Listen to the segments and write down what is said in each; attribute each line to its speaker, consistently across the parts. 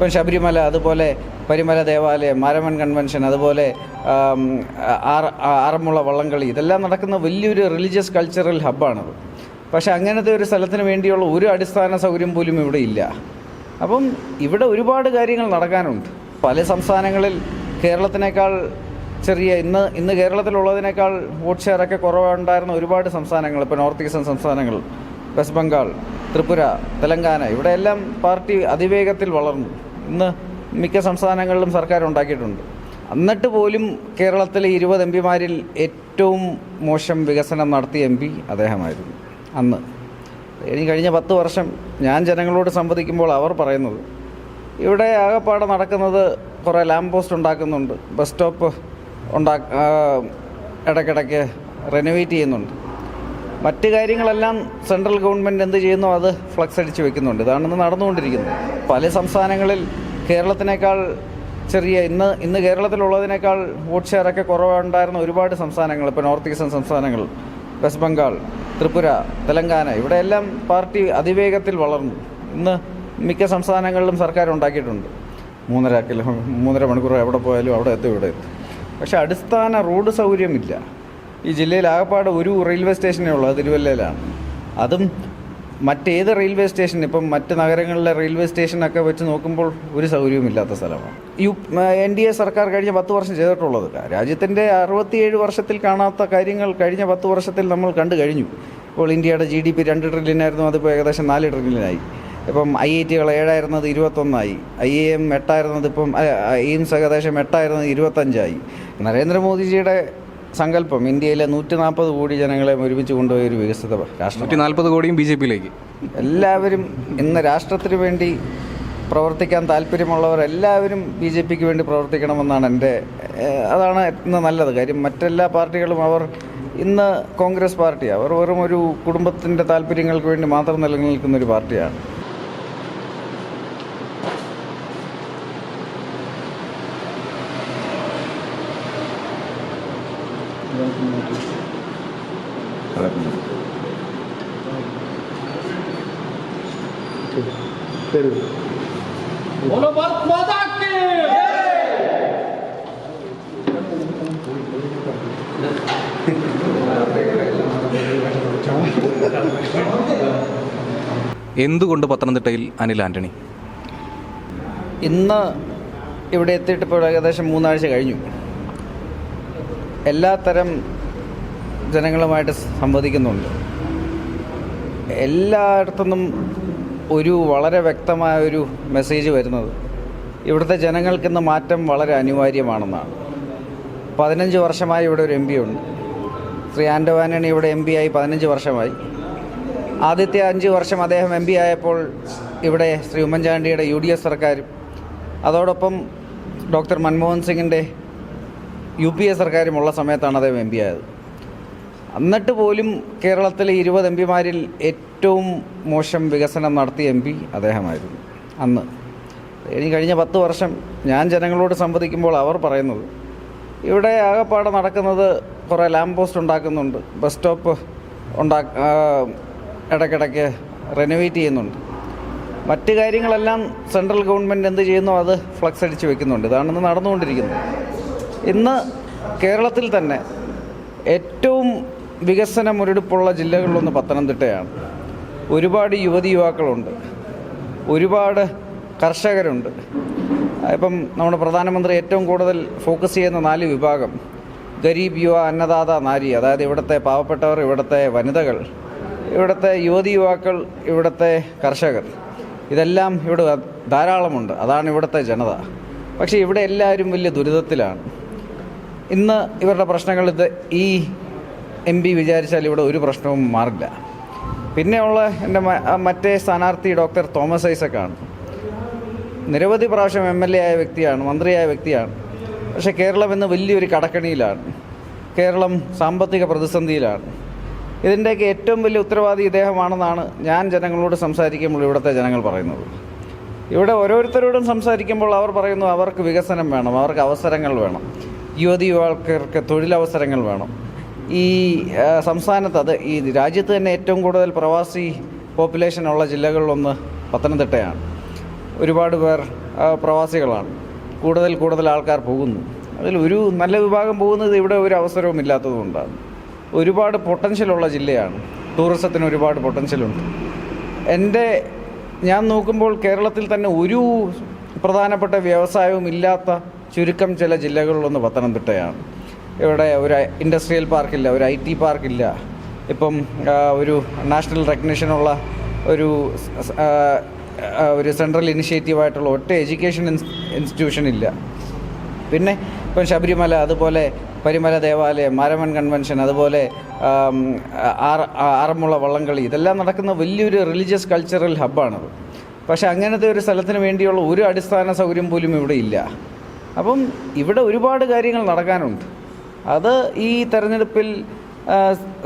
Speaker 1: ഇപ്പം ശബരിമല അതുപോലെ പരിമല ദേവാലയം മാരമൺ കൺവെൻഷൻ അതുപോലെ ആറന്മുള വള്ളംകളി ഇതെല്ലാം നടക്കുന്ന വലിയൊരു റിലീജിയസ് കൾച്ചറൽ ഹബ്ബാണത് പക്ഷേ അങ്ങനത്തെ ഒരു സ്ഥലത്തിന് വേണ്ടിയുള്ള ഒരു അടിസ്ഥാന സൗകര്യം പോലും ഇവിടെ ഇല്ല. അപ്പം ഇവിടെ ഒരുപാട് കാര്യങ്ങൾ നടക്കാനുണ്ട്. പല സംസ്ഥാനങ്ങളിൽ കേരളത്തിനേക്കാൾ ചെറിയ ഇന്ന് ഇന്ന് കേരളത്തിലുള്ളതിനേക്കാൾ വോട്ട് ഷെയറൊക്കെ കുറവുണ്ടായിരുന്ന ഒരുപാട് സംസ്ഥാനങ്ങൾ ഇപ്പോൾ നോർത്ത് ഈസ്റ്റേൺ സംസ്ഥാനങ്ങൾ വെസ്റ്റ് ബംഗാൾ ത്രിപുര തെലങ്കാന ഇവിടെയെല്ലാം പാർട്ടി അതിവേഗത്തിൽ വളർന്നു. ഇന്ന് മിക്ക സംസ്ഥാനങ്ങളിലും സർക്കാർ ഉണ്ടാക്കിയിട്ടുണ്ട്. എന്നിട്ട് പോലും കേരളത്തിലെ ഇരുപത് എം പിമാരിൽ ഏറ്റവും മോശം വികസനം നടത്തിയ എം പി അദ്ദേഹമായിരുന്നു. അന്ന്. ഇനി കഴിഞ്ഞ പത്ത് വർഷം ഞാൻ ജനങ്ങളോട് സംവദിക്കുമ്പോൾ അവർ പറയുന്നത് ഇവിടെ ആകെപ്പാടെ നടക്കുന്നത് കുറേ ലാമ്പ് പോസ്റ്റ് ഉണ്ടാക്കുന്നുണ്ട് ബസ് സ്റ്റോപ്പ് ഉണ്ടാ ഇടയ്ക്കിടയ്ക്ക് റെനോവേറ്റ് ചെയ്യുന്നുണ്ട്. മറ്റ് കാര്യങ്ങളെല്ലാം സെൻട്രൽ ഗവൺമെന്റ് എന്ത് ചെയ്യുന്നു? അത് ഫ്ലക്സ് അടിച്ച് വെക്കുന്നുണ്ട്. ഇതാണ് ഇന്ന് നടന്നുകൊണ്ടിരിക്കുന്നത്. പല സംസ്ഥാനങ്ങളിൽ കേരളത്തിനേക്കാൾ ചെറിയ ഇന്ന് ഇന്ന് കേരളത്തിലുള്ളതിനേക്കാൾ വോട്ട് ഷെയറൊക്കെ കുറവുണ്ടായിരുന്ന ഒരുപാട് സംസ്ഥാനങ്ങൾ ഇപ്പോൾ നോർത്ത് ഈസ്റ്റേൺ സംസ്ഥാനങ്ങൾ വെസ്റ്റ് ബംഗാൾ ത്രിപുര തെലങ്കാന ഇവിടെയെല്ലാം പാർട്ടി അതിവേഗത്തിൽ വളർന്നു. ഇന്ന് മിക്ക സംസ്ഥാനങ്ങളിലും സർക്കാർ ഉണ്ടാക്കിയിട്ടുണ്ട് മൂന്നര കിലോ മൂന്നര മണിക്കൂർ എവിടെ പോയാലും അവിടെ എത്തും ഇവിടെ എത്തും. പക്ഷെ അടിസ്ഥാന റോഡ് സൗകര്യമില്ല. ഈ ജില്ലയിൽ ആകപ്പാട് ഒരു റെയിൽവേ സ്റ്റേഷനേ ഉള്ളൂ തിരുവല്ലയിലാണ്. അതും മറ്റേത് റെയിൽവേ സ്റ്റേഷൻ ഇപ്പം മറ്റ് നഗരങ്ങളിലെ റെയിൽവേ സ്റ്റേഷനൊക്കെ വെച്ച് നോക്കുമ്പോൾ ഒരു സൗകര്യവുമില്ലാത്ത സ്ഥലമാണ്. യു എൻ ഡി എ സർക്കാർ കഴിഞ്ഞ പത്ത് വർഷം ചെയ്തിട്ടുള്ളത് രാജ്യത്തിന്റെ അറുപത്തിയേഴ് വർഷത്തിൽ കാണാത്ത കാര്യങ്ങൾ കഴിഞ്ഞ പത്ത് വർഷത്തിൽ നമ്മൾ കണ്ടു കഴിഞ്ഞു. ഇപ്പോൾ ഇന്ത്യയുടെ ജി ഡി പി രണ്ട് ട്രില്യനായിരുന്നു അതിപ്പോൾ ഏകദേശം നാല് ട്രില്യനായി. ഇപ്പം ഐ ഐ ടികൾ ഏഴായിരുന്നത് ഇരുപത്തൊന്നായി. ഐ എ എം എട്ടായിരുന്നത് ഇപ്പം എയിംസ് ഏകദേശം എട്ടായിരുന്നത് ഇരുപത്തഞ്ചായി. നരേന്ദ്രമോദിജിയുടെ സങ്കല്പം ഇന്ത്യയിലെ നൂറ്റി നാൽപ്പത് കോടി ജനങ്ങളെ ഒരുമിച്ച് കൊണ്ടുപോയ ഒരു വികസിത രാഷ്ട്രം
Speaker 2: നൂറ്റി നാൽപ്പത് കോടിയും ബി ജെ പിയിലേക്ക്.
Speaker 1: എല്ലാവരും ഇന്ന് രാഷ്ട്രത്തിന് വേണ്ടി പ്രവർത്തിക്കാൻ താല്പര്യമുള്ളവർ എല്ലാവരും ബി ജെ പിക്ക് വേണ്ടി പ്രവർത്തിക്കണമെന്നാണ് എന്റെ അതാണ് ഇന്ന് നല്ലത്. കാര്യം മറ്റെല്ലാ പാർട്ടികളും അവർ ഇന്ന് കോൺഗ്രസ് പാർട്ടി അവർ വെറും ഒരു കുടുംബത്തിന്റെ താല്പര്യങ്ങൾക്ക് വേണ്ടി മാത്രം നിലനിൽക്കുന്ന ഒരു പാർട്ടിയാണ്.
Speaker 3: കിടക്കുന്നത്
Speaker 2: എന്തുകൊണ്ട് പത്തനംതിട്ടയിൽ അനിൽ ആന്റണി?
Speaker 1: ഇന്ന് ഇവിടെ എത്തിയിട്ടിപ്പോൾ ഏകദേശം മൂന്നാഴ്ച കഴിഞ്ഞു. എല്ലാത്തരം ജനങ്ങളുമായിട്ട് സംവദിക്കുന്നുണ്ട്. എല്ലായിടത്തുനിന്നും ഒരു വളരെ വ്യക്തമായ ഒരു മെസ്സേജ് വരുന്നത് ഇവിടുത്തെ ജനങ്ങൾക്കിന്ന് മാറ്റം വളരെ അനിവാര്യമാണെന്നാണ്. പതിനഞ്ച് വർഷമായി ഇവിടെ ഒരു എം പി ഉണ്ട്. ശ്രീ ആന്റണി ഇവിടെ എം പി ആയി പതിനഞ്ച് വർഷമായി. ആദ്യത്തെ അഞ്ച് വർഷം അദ്ദേഹം എം പി ആയപ്പോൾ ഇവിടെ ശ്രീ ഉമ്മൻചാണ്ടിയുടെ യു ഡി എസ് സർക്കാരും അതോടൊപ്പം ഡോക്ടർ മൻമോഹൻ സിംഗിന്റെ യു പി എ സർക്കാരും ഉള്ള സമയത്താണ് അദ്ദേഹം എം പി ആയത്. എന്നിട്ട് പോലും കേരളത്തിലെ ഇരുപത് എം പിമാരിൽ ഏറ്റവും മോശം വികസനം നടത്തിയ എം പി അദ്ദേഹമായിരുന്നു. അന്ന്. ഇനി കഴിഞ്ഞ പത്ത് വർഷം ഞാൻ ജനങ്ങളോട് സംവദിക്കുമ്പോൾ അവർ പറയുന്നത് ഇവിടെ ആകെപ്പാടെ നടക്കുന്നത് കുറേ ലാമ്പ് പോസ്റ്റ് ഉണ്ടാക്കുന്നുണ്ട് ബസ് സ്റ്റോപ്പ് ഉണ്ടാ ഇടയ്ക്കിടയ്ക്ക് റെനോവേറ്റ് ചെയ്യുന്നുണ്ട്. മറ്റ് കാര്യങ്ങളെല്ലാം സെൻട്രൽ ഗവൺമെന്റ് എന്ത് ചെയ്യുന്നു? അത് ഫ്ലക്സ് അടിച്ച് വെക്കുന്നുണ്ട്. ഇതാണ് ഇന്ന് നടന്നുകൊണ്ടിരിക്കുന്നത്. ഇന്ന് കേരളത്തിൽ തന്നെ ഏറ്റവും വികസന മുരടിപ്പുള്ള ജില്ലകളിലൊന്ന് പത്തനംതിട്ടയാണ്. ഒരുപാട് യുവതി യുവാക്കളുണ്ട്. ഒരുപാട് കർഷകരുണ്ട്. ഇപ്പം നമ്മുടെ പ്രധാനമന്ത്രി ഏറ്റവും കൂടുതൽ ഫോക്കസ് ചെയ്യുന്ന നാല് വിഭാഗം. ഗരീബ് യുവ അന്നദാത നാരി. അതായത് ഇവിടുത്തെ പാവപ്പെട്ടവർ ഇവിടുത്തെ വനിതകൾ ഇവിടുത്തെ യുവതി യുവാക്കൾ ഇവിടുത്തെ കർഷകർ. ഇതെല്ലാം ഇവിടെ ധാരാളമുണ്ട്. അതാണ് ഇവിടുത്തെ ജനത. പക്ഷേ ഇവിടെ എല്ലാവരും വലിയ ദുരിതത്തിലാണ്. ഇന്ന് ഇവരുടെ പ്രശ്നങ്ങൾ ഇത് ഈ പി വിചാരിച്ചാൽ ഇവിടെ ഒരു പ്രശ്നവും മാറില്ല. പിന്നെയുള്ള എന്റെ മറ്റേ സ്ഥാനാർത്ഥി ഡോക്ടർ തോമസ് ഐസക്കാണ്. നിരവധി പ്രാവശ്യം എം എൽ എ ആയ വ്യക്തിയാണ് മന്ത്രിയായ വ്യക്തിയാണ്. പക്ഷേ കേരളം ഇന്ന് വലിയൊരു കടക്കണിയിലാണ്. കേരളം സാമ്പത്തിക പ്രതിസന്ധിയിലാണ്. ഇതിന്റെയൊക്കെ ഏറ്റവും വലിയ ഉത്തരവാദി ഇദ്ദേഹമാണെന്നാണ് ഞാൻ ജനങ്ങളോട് സംസാരിക്കുമ്പോൾ ഇവിടുത്തെ ജനങ്ങൾ പറയുന്നത്. ഇവിടെ ഓരോരുത്തരോടും സംസാരിക്കുമ്പോൾ അവർ പറയുന്നു അവർക്ക് വികസനം വേണം അവർക്ക് അവസരങ്ങൾ വേണം. യുവതി യുവാക്കൾക്ക് തൊഴിലവസരങ്ങൾ വേണം. ഈ സംസ്ഥാനത്ത് അത് ഈ രാജ്യത്ത് തന്നെ ഏറ്റവും കൂടുതൽ പ്രവാസി പോപ്പുലേഷൻ ഉള്ള ജില്ലകളിലൊന്ന് പത്തനംതിട്ടയാണ്. ഒരുപാട് പേർ പ്രവാസികളാണ്. കൂടുതൽ കൂടുതൽ ആൾക്കാർ പോകുന്നു. അതിൽ ഒരു നല്ല വിഭാഗം പോകുന്നത് ഇവിടെ ഒരു അവസരവും ഇല്ലാത്തതുകൊണ്ടാണ്. ഒരുപാട് പൊട്ടൻഷ്യലുള്ള ജില്ലയാണ്. ടൂറിസത്തിന് ഒരുപാട് പൊട്ടൻഷ്യലുണ്ട് എന്റെ ഞാൻ നോക്കുമ്പോൾ കേരളത്തിൽ തന്നെ ഒരു പ്രധാനപ്പെട്ട വ്യവസായവും ഇല്ലാത്ത ചുരുക്കം ചില ജില്ലകളിലൊന്ന് പത്തനംതിട്ടയാണ്. ഇവിടെ ഒരു ഇൻഡസ്ട്രിയൽ പാർക്കില്ല ഒരു ഐ ടി പാർക്കില്ല ഇപ്പം ഒരു നാഷണൽ റെക്കഗ്നിഷനുള്ള ഒരു ഒരു സെൻട്രൽ ഇനിഷ്യേറ്റീവായിട്ടുള്ള ഒറ്റ എഡ്യൂക്കേഷൻ ഇൻസ്റ്റിറ്റ്യൂഷൻ ഇല്ല. പിന്നെ ഇപ്പം ശബരിമല അതുപോലെ പരിമല ദേവാലയം മാരമൺ കൺവെൻഷൻ അതുപോലെ ആറന്മുള വള്ളംകളി ഇതെല്ലാം നടക്കുന്ന വലിയൊരു റിലീജിയസ് കൾച്ചറൽ ഹബ്ബാണത് പക്ഷേ അങ്ങനത്തെ ഒരു സ്ഥലത്തിന് വേണ്ടിയുള്ള ഒരു അടിസ്ഥാന സൗകര്യം പോലും ഇവിടെ ഇല്ല. അപ്പം ഇവിടെ ഒരുപാട് കാര്യങ്ങൾ നടക്കാനുണ്ട്. അത് ഈ തെരഞ്ഞെടുപ്പിൽ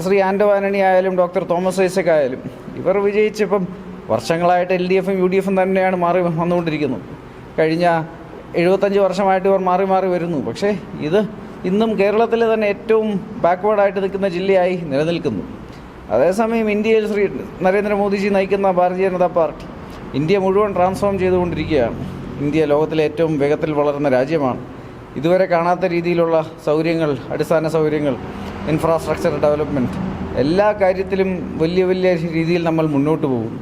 Speaker 1: ശ്രീ ആൻഡവാനണി ആയാലും ഡോക്ടർ തോമസ് ഐസക് ആയാലും ഇവർ വിജയിച്ചിപ്പം വർഷങ്ങളായിട്ട് എൽ ഡി എഫും യു ഡി എഫും തന്നെയാണ് മാറി വന്നുകൊണ്ടിരിക്കുന്നത് കഴിഞ്ഞ എഴുപത്തഞ്ച് വർഷമായിട്ട് ഇവർ മാറി മാറി വരുന്നു. പക്ഷേ ഇത് ഇന്നും കേരളത്തിൽ തന്നെ ഏറ്റവും ബാക്ക്വേർഡായിട്ട് നിൽക്കുന്ന ജില്ലയായി നിലനിൽക്കുന്നു. അതേസമയം ഇന്ത്യയിൽ ശ്രീ നരേന്ദ്രമോദിജി നയിക്കുന്ന ഭാരതീയ ജനതാ പാർട്ടി ഇന്ത്യ മുഴുവൻ ട്രാൻസ്ഫോം ചെയ്തുകൊണ്ടിരിക്കുകയാണ്. ഇന്ത്യ ലോകത്തിലെ ഏറ്റവും വേഗത്തിൽ വളരുന്ന രാജ്യമാണ്. ഇതുവരെ കാണാത്ത രീതിയിലുള്ള സൗകര്യങ്ങൾ അടിസ്ഥാന സൗകര്യങ്ങൾ ഇൻഫ്രാസ്ട്രക്ചർ ഡെവലപ്മെന്റ് എല്ലാ കാര്യത്തിലും വലിയ വലിയ രീതിയിൽ നമ്മൾ മുന്നോട്ട് പോകും.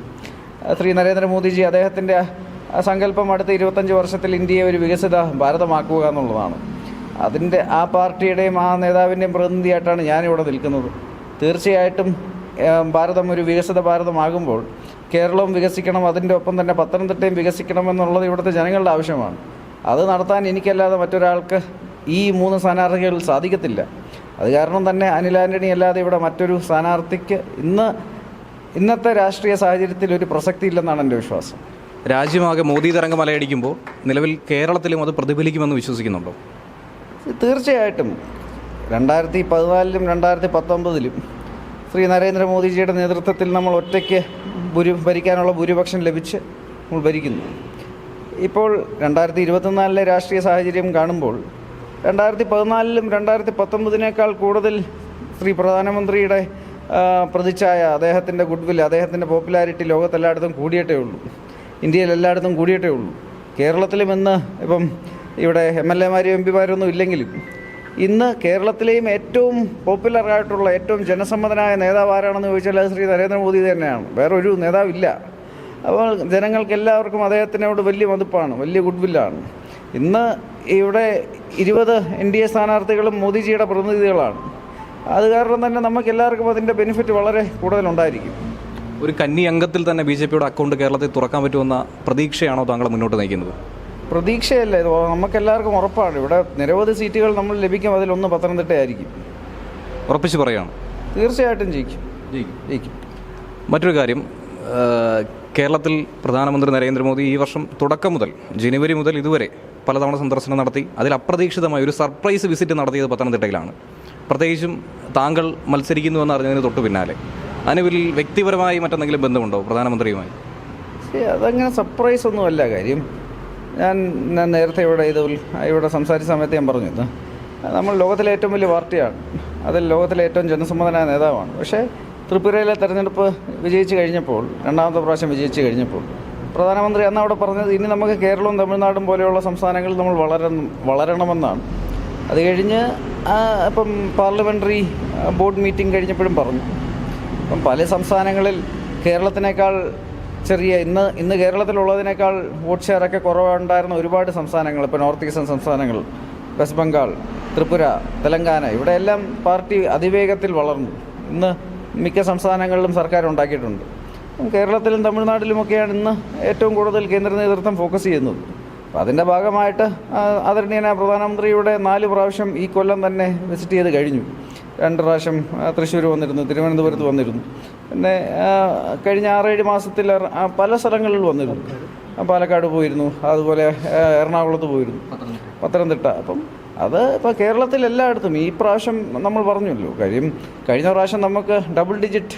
Speaker 1: ശ്രീ നരേന്ദ്രമോദിജി അദ്ദേഹത്തിന്റെ സങ്കല്പം അടുത്ത ഇരുപത്തഞ്ച് വർഷത്തിൽ ഇന്ത്യയെ ഒരു വികസിത ഭാരതമാക്കുക എന്നുള്ളതാണ്. അതിന്റെ ആ പാർട്ടിയുടെയും ആ നേതാവിന്റെയും പ്രതിനിധിയായിട്ടാണ് ഞാനിവിടെ നിൽക്കുന്നത്. തീർച്ചയായിട്ടും ഭാരതം ഒരു വികസിത ഭാരതമാകുമ്പോൾ കേരളവും വികസിക്കണം അതിന്റെ ഒപ്പം തന്നെ പത്തനംതിട്ടയും വികസിക്കണം എന്നുള്ളത് ഇവിടുത്തെ ജനങ്ങളുടെ ആവശ്യമാണ്. അത് നടത്താൻ എനിക്കല്ലാതെ മറ്റൊരാൾക്ക് ഈ മൂന്ന് സ്ഥാനാർത്ഥികളിൽ സാധിക്കത്തില്ല. അത് കാരണം തന്നെ അനിൽ ആന്റണി അല്ലാതെ ഇവിടെ മറ്റൊരു സ്ഥാനാർത്ഥിക്ക് ഇന്ന് ഇന്നത്തെ രാഷ്ട്രീയ സാഹചര്യത്തിൽ ഒരു പ്രസക്തി ഇല്ലെന്നാണ് എന്റെ വിശ്വാസം.
Speaker 2: രാജ്യമാകെ മോദി തരംഗം അലയടിക്കുമ്പോൾ നിലവിൽ കേരളത്തിലും അത് പ്രതിഫലിക്കുമെന്ന് വിശ്വസിക്കുന്നുണ്ടോ?
Speaker 1: തീർച്ചയായിട്ടും. രണ്ടായിരത്തി പതിനാലിലും രണ്ടായിരത്തി പത്തൊമ്പതിലും ശ്രീ നരേന്ദ്രമോദിജിയുടെ നേതൃത്വത്തിൽ നമ്മൾ ഒറ്റയ്ക്ക് ഭൂരി ഭരിക്കാനുള്ള ഭൂരിപക്ഷം ലഭിച്ച് നമ്മൾ ഭരിക്കുന്നു. ഇപ്പോൾ രണ്ടായിരത്തി ഇരുപത്തിനാലിലെ രാഷ്ട്രീയ സാഹചര്യം കാണുമ്പോൾ രണ്ടായിരത്തി പതിനാലിലും രണ്ടായിരത്തി പത്തൊമ്പതിനേക്കാൾ കൂടുതൽ ശ്രീ പ്രധാനമന്ത്രിയുടെ പ്രതിച്ഛായ അദ്ദേഹത്തിന്റെ ഗുഡ്വിൽ അദ്ദേഹത്തിന്റെ പോപ്പുലാരിറ്റി ലോകത്തെല്ലായിടത്തും കൂടിയിട്ടേ ഉള്ളൂ. ഇന്ത്യയിൽ എല്ലായിടത്തും കൂടിയിട്ടേ ഉള്ളൂ. കേരളത്തിലും ഇന്ന് ഇപ്പം ഇവിടെ എം എൽ എമാരും എം പിമാരൊന്നും ഇല്ലെങ്കിലും ഇന്ന് കേരളത്തിലെയും ഏറ്റവും പോപ്പുലർ ആയിട്ടുള്ള ഏറ്റവും ജനസമ്മതനായ നേതാവ് ആരാണെന്ന് ചോദിച്ചാൽ അത് ശ്രീ നരേന്ദ്രമോദി തന്നെയാണ്. വേറൊരു നേതാവില്ല. അപ്പോൾ ജനങ്ങൾക്ക് എല്ലാവർക്കും അദ്ദേഹത്തിനോട് വലിയ മതിപ്പാണ് വലിയ ഗുഡ്വില്ലാണ്. ഇന്ന് ഇവിടെ ഇരുപത് എൻ ഡി എ സ്ഥാനാർത്ഥികളും മോദിജിയുടെ പ്രതിനിധികളാണ്. അത് കാരണം തന്നെ നമുക്ക് എല്ലാവർക്കും അതിന്റെ ബെനിഫിറ്റ് വളരെ കൂടുതലുണ്ടായിരിക്കും.
Speaker 2: ഒരു കന്നി അംഗത്തിൽ തന്നെ ബി ജെ പിയുടെ അക്കൗണ്ട് കേരളത്തിൽ തുറക്കാൻ പറ്റുമെന്ന പ്രതീക്ഷയാണോ താങ്കൾ മുന്നോട്ട് നയിക്കുന്നത്?
Speaker 1: പ്രതീക്ഷയല്ല ഇത് നമുക്കെല്ലാവർക്കും ഉറപ്പാണ്. ഇവിടെ നിരവധി സീറ്റുകൾ നമ്മൾ ലഭിക്കും അതിലൊന്ന് പത്തനംതിട്ടയായിരിക്കും.
Speaker 2: ഉറപ്പിച്ച് പറയുകയാണ്
Speaker 1: തീർച്ചയായിട്ടും ജയിക്കും. ജയിക്കും. ജയിക്കും.
Speaker 2: മറ്റൊരു കാര്യം കേരളത്തിൽ പ്രധാനമന്ത്രി നരേന്ദ്രമോദി ഈ വർഷം തുടക്കം മുതൽ ജനുവരി മുതൽ ഇതുവരെ പലതവണ സന്ദർശനം നടത്തി അതിൽ അപ്രതീക്ഷിതമായ ഒരു സർപ്രൈസ് വിസിറ്റ് നടത്തിയത് പത്തനംതിട്ടയിലാണ്. പ്രത്യേകിച്ചും താങ്കൾ മത്സരിക്കുന്നു എന്ന് അറിഞ്ഞതിന് തൊട്ടു പിന്നാലെ. അതിനുപരി വ്യക്തിപരമായി മറ്റെന്തെങ്കിലും ബന്ധമുണ്ടോ പ്രധാനമന്ത്രിയുമായി?
Speaker 1: അതങ്ങനെ സർപ്രൈസ് ഒന്നുമല്ല കാര്യം. ഞാൻ ഞാൻ നേരത്തെ ഇവിടെ ഇത് ഇവിടെ സംസാരിച്ച സമയത്ത് ഞാൻ പറഞ്ഞു നമ്മൾ ലോകത്തിലെ ഏറ്റവും വലിയ പാർട്ടിയാണ്. അതിൽ ലോകത്തിലെ ഏറ്റവും ജനസമ്മതനായ നേതാവാണ്. പക്ഷേ ത്രിപുരയിലെ തെരഞ്ഞെടുപ്പ് വിജയിച്ചു കഴിഞ്ഞപ്പോൾ രണ്ടാമത്തെ പ്രാവശ്യം വിജയിച്ചു കഴിഞ്ഞപ്പോൾ പ്രധാനമന്ത്രി അന്ന് അവിടെ പറഞ്ഞത് ഇനി നമുക്ക് കേരളവും തമിഴ്നാടും പോലെയുള്ള സംസ്ഥാനങ്ങളിൽ നമ്മൾ വളര വളരണമെന്നാണ്. അത് കഴിഞ്ഞ് ഇപ്പം പാർലമെന്ററി ബോർഡ് മീറ്റിംഗ് കഴിഞ്ഞപ്പോഴും പറഞ്ഞു. അപ്പം പല സംസ്ഥാനങ്ങളിൽ കേരളത്തിനേക്കാൾ ചെറിയ ഇന്ന് ഇന്ന് കേരളത്തിലുള്ളതിനേക്കാൾ വോട്ട് ഷെയറൊക്കെ കുറവുണ്ടായിരുന്ന ഒരുപാട് സംസ്ഥാനങ്ങൾ ഇപ്പോൾ നോർത്ത് ഈസ്റ്റേൺ സംസ്ഥാനങ്ങൾ വെസ്റ്റ് ബംഗാൾ ത്രിപുര തെലങ്കാന ഇവിടെയെല്ലാം പാർട്ടി അതിവേഗത്തിൽ വളർന്നു. ഇന്ന് മിക്ക സംസ്ഥാനങ്ങളിലും സർക്കാർ ഉണ്ടാക്കിയിട്ടുണ്ട്. കേരളത്തിലും തമിഴ്നാട്ടിലുമൊക്കെയാണ് ഇന്ന് ഏറ്റവും കൂടുതൽ കേന്ദ്ര നേതൃത്വം ഫോക്കസ് ചെയ്യുന്നത്. അപ്പം അതിന്റെ ഭാഗമായിട്ട് ആദരണീയനായ പ്രധാനമന്ത്രിയുടെ നാല് പ്രാവശ്യം ഈ കൊല്ലം തന്നെ വിസിറ്റ് ചെയ്ത് കഴിഞ്ഞു. രണ്ട് പ്രാവശ്യം തൃശ്ശൂർ വന്നിരുന്നു തിരുവനന്തപുരത്ത് വന്നിരുന്നു. പിന്നെ കഴിഞ്ഞ ആറേഴ് മാസത്തിൽ പല സ്ഥലങ്ങളിൽ വന്നിരുന്നു. പാലക്കാട് പോയിരുന്നു അതുപോലെ എറണാകുളത്ത് പോയിരുന്നു. പത്തനംതിട്ട. അപ്പം അത് ഇപ്പോൾ കേരളത്തിൽ എല്ലായിടത്തും ഈ പ്രാവശ്യം നമ്മൾ പറഞ്ഞല്ലോ കാര്യം കഴിഞ്ഞ പ്രാവശ്യം നമുക്ക് ഡബിൾ ഡിജിറ്റ്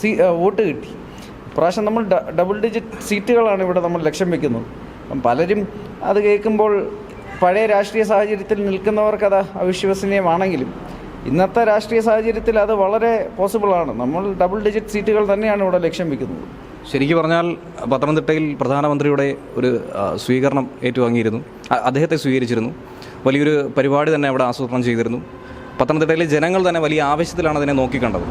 Speaker 1: സീ വോട്ട് കിട്ടി. പ്രാവശ്യം നമ്മൾ ഡബിൾ ഡിജിറ്റ് സീറ്റുകളാണ് ഇവിടെ നമ്മൾ ലക്ഷ്യം വെക്കുന്നത്. അപ്പം പലരും അത് കേൾക്കുമ്പോൾ പഴയ രാഷ്ട്രീയ സാഹചര്യത്തിൽ നിൽക്കുന്നവർക്ക് അത് അവിശ്വസനീയമാണെങ്കിലും ഇന്നത്തെ രാഷ്ട്രീയ സാഹചര്യത്തിൽ അത് വളരെ പോസിബിളാണ് നമ്മൾ ഡബിൾ ഡിജിറ്റ് സീറ്റുകൾ തന്നെയാണ് ഇവിടെ ലക്ഷ്യം വെക്കുന്നത്.
Speaker 2: ശരിക്കും പറഞ്ഞാൽ പത്തനംതിട്ടയിൽ പ്രധാനമന്ത്രിയുടെ ഒരു സ്വീകരണം ഏറ്റുവാങ്ങിയിരുന്നു. അദ്ദേഹത്തെ സ്വീകരിച്ചിരുന്നു. വലിയൊരു പരിപാടി തന്നെ അവിടെ ആസൂത്രണം ചെയ്തിരുന്നു. പത്തനംതിട്ടയിലെ ജനങ്ങൾ തന്നെ വലിയ ആവശ്യത്തിലാണ് അതിനെ നോക്കിക്കണ്ടത്.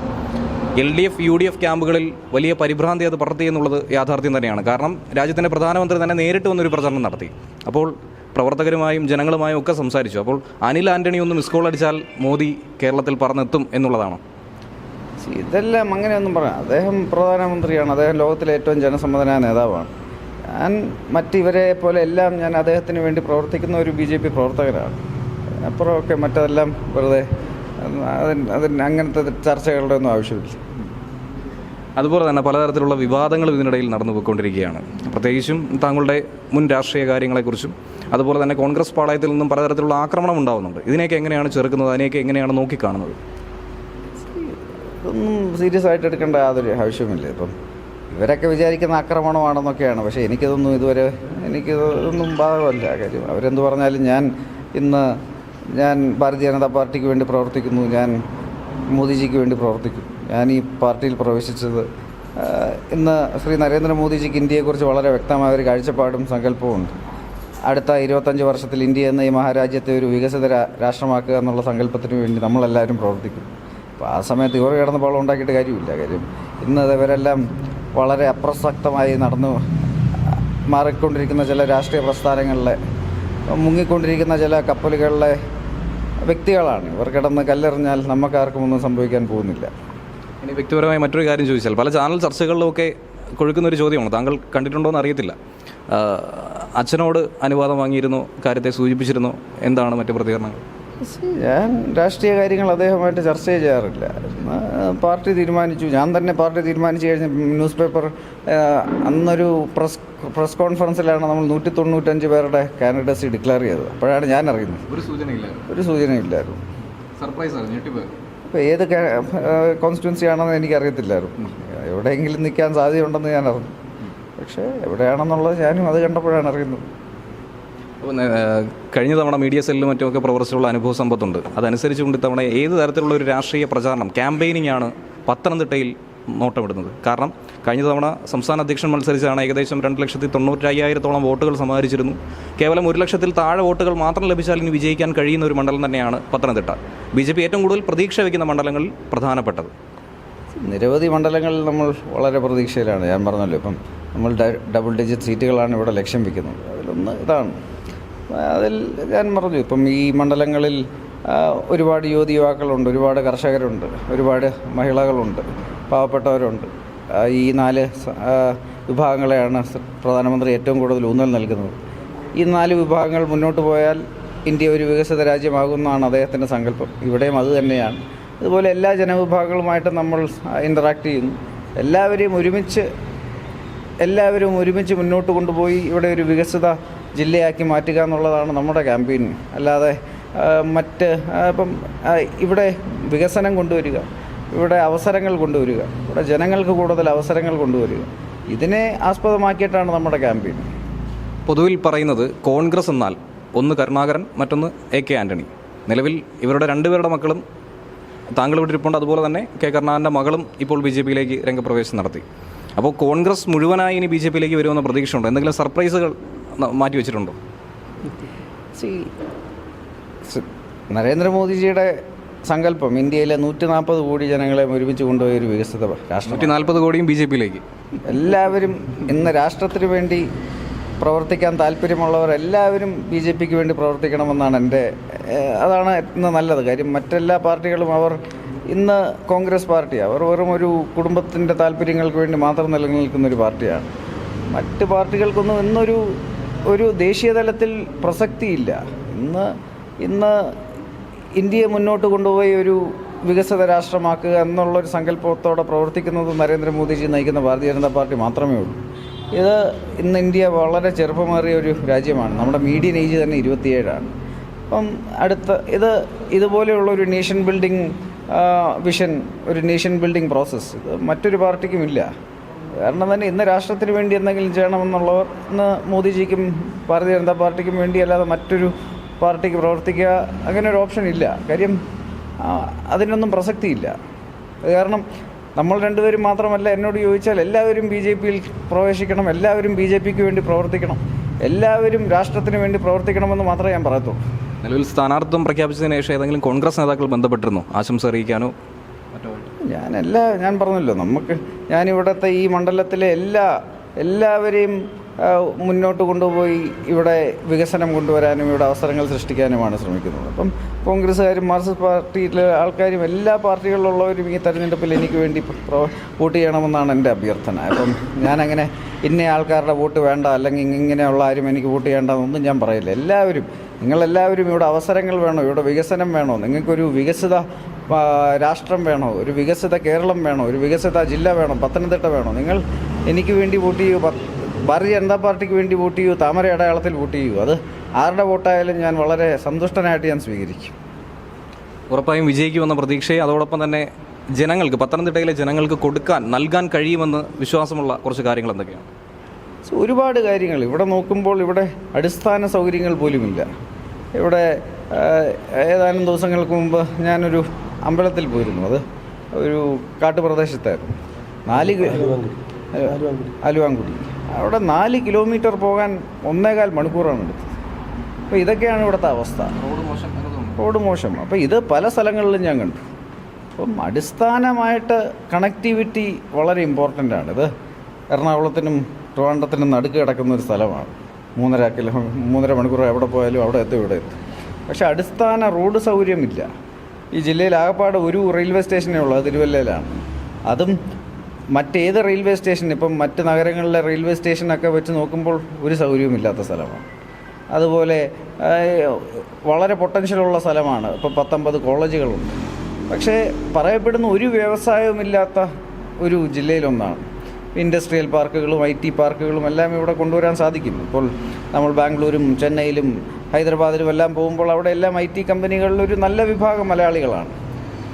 Speaker 2: L D F U D F ക്യാമ്പുകളിൽ വലിയ പരിഭ്രാന്തി അത് പടർത്തി എന്നുള്ളത് യാഥാർത്ഥ്യം തന്നെയാണ്. കാരണം രാജ്യത്തിന്റെ പ്രധാനമന്ത്രി തന്നെ നേരിട്ട് വന്നൊരു പ്രചരണം നടത്തി. അപ്പോൾ പ്രവർത്തകരുമായും ജനങ്ങളുമായും ഒക്കെ സംസാരിച്ചു. അപ്പോൾ അനിൽ ആന്റണി ഒന്ന് മിസ് കോൾ അടിച്ചാൽ മോദി കേരളത്തിൽ പറഞ്ഞെത്തും എന്നുള്ളതാണ്.
Speaker 1: ഇതെല്ലാം അങ്ങനെയൊന്നും പറയാം. അദ്ദേഹം പ്രധാനമന്ത്രിയാണ്. അദ്ദേഹം ലോകത്തിലെ ഏറ്റവും ജനസമ്മതനായ നേതാവാണ്. ഞാൻ മറ്റിവരെ പോലെ എല്ലാം ഞാൻ അദ്ദേഹത്തിന് വേണ്ടി പ്രവർത്തിക്കുന്ന ഒരു ബി ജെ പി പ്രവർത്തകനാണ്. അപ്പുറമൊക്കെ മറ്റതെല്ലാം വെറുതെ അതിന് അതിന് അങ്ങനത്തെ ചർച്ചകളുടെ ഒന്നും ആവശ്യമില്ല.
Speaker 2: അതുപോലെ തന്നെ പലതരത്തിലുള്ള വിവാദങ്ങളും ഇതിനിടയിൽ നടന്നു പോയിക്കൊണ്ടിരിക്കുകയാണ്. പ്രത്യേകിച്ചും താങ്കളുടെ മുൻ രാഷ്ട്രീയ കാര്യങ്ങളെക്കുറിച്ചും അതുപോലെ തന്നെ കോൺഗ്രസ് പാളയത്തിൽ നിന്നും പലതരത്തിലുള്ള ആക്രമണം ഉണ്ടാകുന്നുണ്ട് ഇതിനെയൊക്കെ എങ്ങനെയാണ് ചെറുക്കുന്നത്? അതിനെയൊക്കെ എങ്ങനെയാണ് നോക്കിക്കാണുന്നത്?
Speaker 1: ഇതൊന്നും സീരിയസ് ആയിട്ട് എടുക്കേണ്ട യാതൊരു ആവശ്യമില്ല ഇപ്പം. ഇവരൊക്കെ വിചാരിക്കുന്ന ആക്രമണമാണെന്നൊക്കെയാണ്. പക്ഷേ എനിക്കിതൊന്നും ഇതുവരെ എനിക്കിതൊന്നും ബാധകമല്ല കാര്യം. അവരെന്ത് പറഞ്ഞാലും ഞാൻ ഇന്ന് ഞാൻ ഭാരതീയ ജനതാ പാർട്ടിക്ക് വേണ്ടി പ്രവർത്തിക്കുന്നു. ഞാൻ മോദിജിക്ക് വേണ്ടി പ്രവർത്തിക്കും. ഞാൻ ഈ പാർട്ടിയിൽ പ്രവേശിച്ചത് ഇന്ന് ശ്രീ നരേന്ദ്രമോദിജിക്ക് ഇന്ത്യയെക്കുറിച്ച് വളരെ വ്യക്തമായ ഒരു കാഴ്ചപ്പാടും സങ്കല്പവും ഉണ്ട്. അടുത്ത ഇരുപത്തഞ്ച് വർഷത്തിൽ ഇന്ത്യ എന്ന ഈ മഹാരാജ്യത്തെ ഒരു വികസിത രാഷ്ട്രമാക്കുക എന്നുള്ള സങ്കല്പത്തിന് വേണ്ടി നമ്മളെല്ലാവരും പ്രവർത്തിക്കും. അപ്പോൾ ആ സമയത്ത് ഇവർ കിടന്ന് പാളം ഉണ്ടാക്കിയിട്ട് കാര്യമില്ല. കാര്യം ഇന്ന് ഇവരെല്ലാം വളരെ അപ്രസക്തമായി നടന്നു മാറിക്കൊണ്ടിരിക്കുന്ന ചില രാഷ്ട്രീയ പ്രസ്ഥാനങ്ങളിലെ മുങ്ങിക്കൊണ്ടിരിക്കുന്ന ചില കപ്പലുകളിലെ വ്യക്തികളാണ്. ഇവർ കിടന്ന് കല്ലെറിഞ്ഞാൽ നമുക്കാർക്കും ഒന്നും സംഭവിക്കാൻ പോകുന്നില്ല.
Speaker 2: ഇനി വ്യക്തിപരമായി മറ്റൊരു കാര്യം ചോദിച്ചാൽ പല ചാനൽ ചർച്ചകളിലുമൊക്കെ കൊഴുക്കുന്ന ഒരു ചോദ്യമാണ്. താങ്കൾ കണ്ടിട്ടുണ്ടോ എന്ന് അറിയത്തില്ല. അച്ഛനോട് അനുവാദം വാങ്ങിയിരുന്നു കാര്യത്തെ സൂചിപ്പിച്ചിരുന്നു. എന്താണ് മറ്റു പ്രതികരണങ്ങൾ?
Speaker 1: ഞാൻ രാഷ്ട്രീയ കാര്യങ്ങൾ അദ്ദേഹമായിട്ട് ചർച്ച ചെയ്യാറില്ല. പാർട്ടി തീരുമാനിച്ചു. ഞാൻ തന്നെ പാർട്ടി തീരുമാനിച്ചു കഴിഞ്ഞ ന്യൂസ് പേപ്പർ അന്നൊരു പ്രസ് പ്രസ് കോൺഫറൻസിലാണ് നമ്മൾ നൂറ്റി തൊണ്ണൂറ്റഞ്ച് പേരുടെ കാൻഡിഡേറ്റ്സി ഡിക്ലെയർ ചെയ്തത്. അപ്പോഴാണ് ഞാൻ അറിയുന്നത്.
Speaker 2: ഒരു സൂചനയില്ല
Speaker 1: ഒരു സൂചനയില്ലായിരുന്നു.
Speaker 2: സർപ്രൈസ്
Speaker 1: അപ്പോൾ ഏത് കോൺസ്റ്റിറ്റ്യൻസി ആണെന്ന് എനിക്കറിയത്തില്ലായിരുന്നു. എവിടെയെങ്കിലും നിൽക്കാൻ സാധ്യതയുണ്ടെന്ന് ഞാൻ അറിഞ്ഞു. പക്ഷേ എവിടെയാണെന്നുള്ളത് ഞാനും അത് കണ്ടപ്പോഴാണ് അറിയുന്നത്.
Speaker 2: കഴിഞ്ഞ തവണ മീഡിയ സെല്ലിലും മറ്റുമൊക്കെ പ്രവർത്തിച്ചുള്ള അനുഭവ സമ്പത്തുണ്ട്. അതനുസരിച്ചുകൊണ്ട് ഇത്തവണ ഏത് തരത്തിലുള്ള ഒരു രാഷ്ട്രീയ പ്രചാരണം ക്യാമ്പയിനിങ് ആണ് പത്തനംതിട്ടയിൽ നോട്ടമിടുന്നത്. കാരണം കഴിഞ്ഞ തവണ സംസ്ഥാന അധ്യക്ഷൻ മത്സരിച്ചാണ് ഏകദേശം രണ്ട് ലക്ഷത്തി തൊണ്ണൂറ്റയ്യായിരത്തോളം വോട്ടുകൾ സമാഹരിച്ചിരുന്നു. കേവലം ഒരു ലക്ഷത്തിൽ താഴെ വോട്ടുകൾ മാത്രം ലഭിച്ചാൽ ഇനി വിജയിക്കാൻ കഴിയുന്ന ഒരു മണ്ഡലം തന്നെയാണ് പത്തനംതിട്ട. ബി ജെ പി ഏറ്റവും കൂടുതൽ പ്രതീക്ഷ വയ്ക്കുന്ന മണ്ഡലങ്ങളിൽ പ്രധാനപ്പെട്ടത്.
Speaker 1: നിരവധി മണ്ഡലങ്ങളിൽ നമ്മൾ വളരെ പ്രതീക്ഷയിലാണ്. ഞാൻ പറഞ്ഞല്ലോ ഇപ്പം നമ്മൾ ഡബിൾ ഡിജിറ്റ് സീറ്റുകളാണ് ഇവിടെ ലക്ഷ്യം വയ്ക്കുന്നത് അതിലൊന്ന് ഇതാണ്. അതിൽ ഞാൻ പറഞ്ഞു ഇപ്പം ഈ മണ്ഡലങ്ങളിൽ ഒരുപാട് യുവതി യുവാക്കളുണ്ട് ഒരുപാട് കർഷകരുണ്ട് ഒരുപാട് മഹിളകളുണ്ട് പാവപ്പെട്ടവരുണ്ട്. ഈ നാല് വിഭാഗങ്ങളെയാണ് പ്രധാനമന്ത്രി ഏറ്റവും കൂടുതൽ ഊന്നൽ നൽകുന്നത്. ഈ നാല് വിഭാഗങ്ങൾ മുന്നോട്ട് പോയാൽ ഇന്ത്യ ഒരു വികസിത രാജ്യമാകുമെന്നാണ് അദ്ദേഹത്തിന്റെ സങ്കല്പം. ഇവിടെയും അത് തന്നെയാണ്. അതുപോലെ എല്ലാ ജനവിഭാഗങ്ങളുമായിട്ടും നമ്മൾ ഇന്ററാക്ട് ചെയ്യുന്നു. എല്ലാവരെയും ഒരുമിച്ച് എല്ലാവരും ഒരുമിച്ച് മുന്നോട്ട് കൊണ്ടുപോയി ഇവിടെ ഒരു വികസിത ജില്ലയാക്കി മാറ്റുക എന്നുള്ളതാണ് നമ്മുടെ ക്യാമ്പയിൻ. അല്ലാതെ മറ്റ് ഇപ്പം ഇവിടെ വികസനം കൊണ്ടുവരിക ഇവിടെ അവസരങ്ങൾ കൊണ്ടുവരിക ഇവിടെ ജനങ്ങൾക്ക് കൂടുതൽ അവസരങ്ങൾ കൊണ്ടുവരിക ഇതിനെ ആസ്പദമാക്കിയിട്ടാണ് നമ്മുടെ ക്യാമ്പയിൻ.
Speaker 2: പൊതുവിൽ പറയുന്നത് കോൺഗ്രസ് എന്നാൽ ഒന്ന് കരുണാകരൻ മറ്റൊന്ന് എ കെ ആന്റണി നിലവിൽ ഇവരുടെ രണ്ടുപേരുടെ മക്കളും താങ്കൾ ഇവിടെ ഇരിപ്പുണ്ട്. അതുപോലെ തന്നെ കെ കരുണാകരന്റെ മകളും ഇപ്പോൾ ബി ജെ പിയിലേക്ക് രംഗപ്രവേശം നടത്തി. അപ്പോൾ കോൺഗ്രസ് മുഴുവനായി ഇനി ബി ജെ പിയിലേക്ക് വരുമെന്ന പ്രതീക്ഷയുണ്ട്? എന്തെങ്കിലും സർപ്രൈസുകൾ മാറ്റി വെച്ചിട്ടുണ്ടോ?
Speaker 1: നരേന്ദ്രമോദിജിയുടെ സങ്കല്പം ഇന്ത്യയിലെ നൂറ്റി നാൽപ്പത് കോടി ജനങ്ങളെ ഒരുമിച്ച് കൊണ്ടുപോയ ഒരു വികസിത രാഷ്ട്രം
Speaker 2: നൂറ്റി നാൽപ്പത് കോടിയും ബി ജെ പിയിലേക്ക്.
Speaker 1: എല്ലാവരും ഇന്ന് രാഷ്ട്രത്തിന് വേണ്ടി പ്രവർത്തിക്കാൻ താല്പര്യമുള്ളവർ എല്ലാവരും ബി ജെ പിക്ക് വേണ്ടി പ്രവർത്തിക്കണമെന്നാണ് എന്റെ അതാണ് ഇന്ന് നല്ലത്. കാര്യം മറ്റെല്ലാ പാർട്ടികളും അവർ ഇന്ന് കോൺഗ്രസ് പാർട്ടി അവർ വെറും ഒരു കുടുംബത്തിന്റെ താല്പര്യങ്ങൾക്ക് വേണ്ടി മാത്രം നിലനിൽക്കുന്ന ഒരു പാർട്ടിയാണ് മറ്റ് പാർട്ടികൾക്കൊന്നും ഇന്നൊരു ഒരു ദേശീയതലത്തിൽ പ്രസക്തിയില്ല. ഇന്ന് ഇന്ന് ഇന്ത്യയെ മുന്നോട്ട് കൊണ്ടുപോയി ഒരു വികസിത രാഷ്ട്രമാക്കുക എന്നുള്ളൊരു സങ്കല്പത്തോടെ പ്രവർത്തിക്കുന്നത് നരേന്ദ്രമോദിജി നയിക്കുന്ന ഭാരതീയ ജനതാ പാർട്ടി മാത്രമേ ഉള്ളൂ. ഇത് ഇന്ന് ഇന്ത്യ വളരെ ചെറുപ്പമേറിയ ഒരു രാജ്യമാണ്. നമ്മുടെ മീഡിയൻ ഏജ് തന്നെ ഇരുപത്തിയേഴാണ്. അപ്പം അടുത്ത ഇത് ഇതുപോലെയുള്ള ഒരു നേഷൻ ബിൽഡിംഗ് വിഷൻ ഒരു നേഷൻ ബിൽഡിംഗ് പ്രോസസ്സ് ഇത് മറ്റൊരു പാർട്ടിക്കും ഇല്ല. കാരണം തന്നെ ഇന്ന് രാഷ്ട്രത്തിന് വേണ്ടി എന്തെങ്കിലും ചെയ്യണമെന്നുള്ളവർ ഇന്ന് മോദിജിക്കും ഭാരതീയ ജനതാ പാർട്ടിക്കും വേണ്ടി അല്ലാതെ മറ്റൊരു പാർട്ടിക്ക് പ്രവർത്തിക്കുക അങ്ങനെ ഒരു ഓപ്ഷൻ ഇല്ല. കാര്യം അതിനൊന്നും പ്രസക്തിയില്ല. കാരണം നമ്മൾ രണ്ടുപേരും മാത്രമല്ല എന്നോട് ചോദിച്ചാൽ എല്ലാവരും ബി ജെ പിയിൽ പ്രവേശിക്കണം എല്ലാവരും ബി ജെ പിക്ക് വേണ്ടി പ്രവർത്തിക്കണം എല്ലാവരും രാഷ്ട്രത്തിന് വേണ്ടി പ്രവർത്തിക്കണമെന്ന് മാത്രമേ ഞാൻ പറയത്തുള്ളൂ.
Speaker 2: നിലവിൽ സ്ഥാനാർത്ഥിത്വം പ്രഖ്യാപിച്ചതിന് ശേഷം ഏതെങ്കിലും കോൺഗ്രസ് നേതാക്കൾ ബന്ധപ്പെട്ടിരുന്നു? ആശംസ അറിയിക്കാനോ? മറ്റോ
Speaker 1: ഞാൻ പറഞ്ഞല്ലോ നമുക്ക് ഞാനിവിടുത്തെ ഈ മണ്ഡലത്തിലെ എല്ലാ എല്ലാവരെയും മുന്നോട്ട് കൊണ്ടുപോയി ഇവിടെ വികസനം കൊണ്ടുവരാനും ഇവിടെ അവസരങ്ങൾ സൃഷ്ടിക്കാനുമാണ് ശ്രമിക്കുന്നത്. അപ്പം കോൺഗ്രസ്സുകാരും മാർക്സിസ്റ്റ് പാർട്ടിയിലെ ആൾക്കാരും എല്ലാ പാർട്ടികളിലുള്ളവരും ഈ തെരഞ്ഞെടുപ്പിൽ എനിക്ക് വേണ്ടി വോട്ട് ചെയ്യണമെന്നാണ് എന്റെ അഭ്യർത്ഥന. അപ്പം ഞാനങ്ങനെ ഇന്ന ആൾക്കാരുടെ വോട്ട് വേണ്ട അല്ലെങ്കിൽ ഇങ്ങനെയുള്ള ആരും എനിക്ക് വോട്ട് ചെയ്യേണ്ടതെന്നൊന്നും ഞാൻ പറയില്ല. എല്ലാവരും നിങ്ങളെല്ലാവരും ഇവിടെ അവസരങ്ങൾ വേണോ? ഇവിടെ വികസനം വേണോ? നിങ്ങൾക്കൊരു വികസിത രാഷ്ട്രം വേണോ? ഒരു വികസിത കേരളം വേണോ? ഒരു വികസിത ജില്ല വേണോ? പത്തനംതിട്ട വേണോ? നിങ്ങൾ എനിക്ക് വേണ്ടി വോട്ട് ചെയ്യൂ. ഭാരതീയ ജനതാ പാർട്ടിക്ക് വേണ്ടി വോട്ട് ചെയ്യൂ. താമര അടയാളത്തിൽ വോട്ട് ചെയ്യൂ. അത് ആരുടെ വോട്ടായാലും ഞാൻ വളരെ സന്തുഷ്ടനായിട്ട് ഞാൻ സ്വീകരിക്കും.
Speaker 2: ഉറപ്പായും വിജയിക്കുമെന്ന പ്രതീക്ഷയെ അതോടൊപ്പം തന്നെ ജനങ്ങൾക്ക് പത്തനംതിട്ടയിലെ ജനങ്ങൾക്ക് കൊടുക്കാൻ നൽകാൻ കഴിയുമെന്ന് വിശ്വാസമുള്ള കുറച്ച് കാര്യങ്ങൾ എന്തൊക്കെയാണ്?
Speaker 1: സോ, ഒരുപാട് കാര്യങ്ങൾ. ഇവിടെ നോക്കുമ്പോൾ ഇവിടെ അടിസ്ഥാന സൗകര്യങ്ങൾ പോലുമില്ല. ഇവിടെ ഏതാനും ദിവസങ്ങൾക്ക് മുമ്പ് ഞാനൊരു അമ്പലത്തിൽ പോയിരുന്നു അത്. ഒരു കാട്ടുപ്രദേശത്തായിരുന്നു. നാല് അലുവാങ്കുടി ആലുവാങ്കുടി. അവിടെ നാല് കിലോമീറ്റർ പോകാൻ ഒന്നേകാൽ മണിക്കൂറാണ് എടുത്തത്. അപ്പോൾ ഇതൊക്കെയാണ് ഇവിടുത്തെ അവസ്ഥ. റോഡ് മോശം അപ്പോൾ ഇത് പല സ്ഥലങ്ങളിലും ഞാൻ കണ്ടു. അപ്പം അടിസ്ഥാനമായിട്ട് കണക്ടിവിറ്റി വളരെ ഇമ്പോർട്ടന്റ് ആണ്. ഇത് എറണാകുളത്തിനും ട്രിവാൻഡ്രത്തിനും നടുക്ക് കിടക്കുന്ന ഒരു സ്ഥലമാണ്. മൂന്നര കിലോ മൂന്നര മണിക്കൂർ എവിടെ പോയാലും അവിടെ എത്തും ഇവിടെ എത്തും. പക്ഷേ അടിസ്ഥാന റോഡ് സൗകര്യമില്ല. ഈ ജില്ലയിൽ ആകപ്പാട് ഒരു റെയിൽവേ സ്റ്റേഷനേ ഉള്ളൂ തിരുവല്ലയിലാണ്. അതും മറ്റേത് റെയിൽവേ സ്റ്റേഷൻ ഇപ്പം മറ്റ് നഗരങ്ങളിലെ റെയിൽവേ സ്റ്റേഷനൊക്കെ വെച്ച് നോക്കുമ്പോൾ ഒരു സൗകര്യവുമില്ലാത്ത സ്ഥലമാണ്. അതുപോലെ വളരെ പൊട്ടൻഷ്യലുള്ള സ്ഥലമാണ്. ഇപ്പോൾ പത്തൊമ്പത് കോളേജുകളുണ്ട്. പക്ഷേ പറയപ്പെടുന്ന ഒരു വ്യവസായവുമില്ലാത്ത ഒരു ജില്ലയിലൊന്നാണ്. ഇൻഡസ്ട്രിയൽ പാർക്കുകളും ഐ ടി പാർക്കുകളും എല്ലാം ഇവിടെ കൊണ്ടുവരാൻ സാധിക്കും ഇപ്പോൾ നമ്മൾ ബാംഗ്ലൂരും ചെന്നൈയിലും ഹൈദരാബാദിലും എല്ലാം പോകുമ്പോൾ അവിടെ എല്ലാം ഐ ടി കമ്പനികളിൽ ഒരു നല്ല വിഭാഗം മലയാളികളാണ്.